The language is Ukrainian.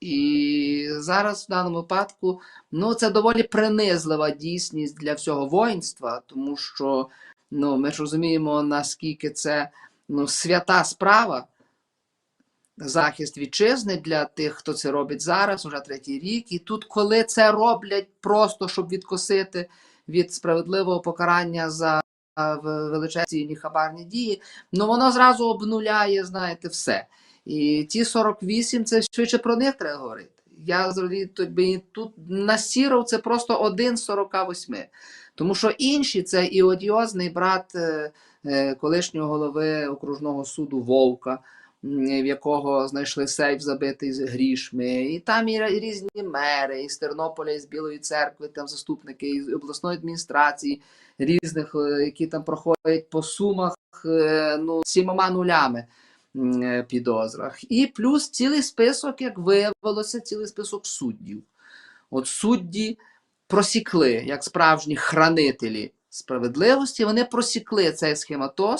І зараз в даному випадку ну, це доволі принизлива дійсність для всього воїнства, тому що ну, ми ж розуміємо, наскільки це ну, свята справа. Захист вітчизни для тих, хто це робить зараз, уже третій рік. І тут, коли це роблять просто, щоб відкосити від справедливого покарання за величезні хабарні дії, ну воно зразу обнуляє, знаєте, все. І ті 48, це швидше про них треба говорити. Я тобі тут на Сіров це просто один з 48. Тому що інші це і одіозний брат е, е, колишнього голови окружного суду Вовка, в якого знайшли сейф забитий з грішми, і там і різні мери, і з Тернополя, і з Білої церкви, там заступники, і обласної адміністрації різних, е, які там проходять по сумах ну, сімома нулями підозрах. І плюс цілий список, як виявилося, цілий список суддів. От судді просікли, як справжні хранителі справедливості, вони просікли цей схематоз